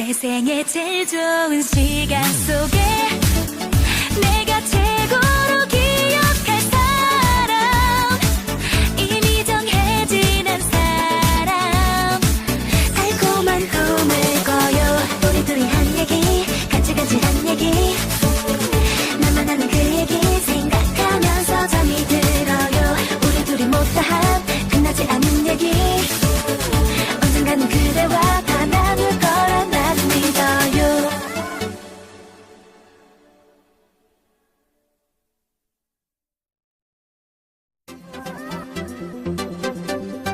내 생에 제일 좋은 시간 속에 내가 제일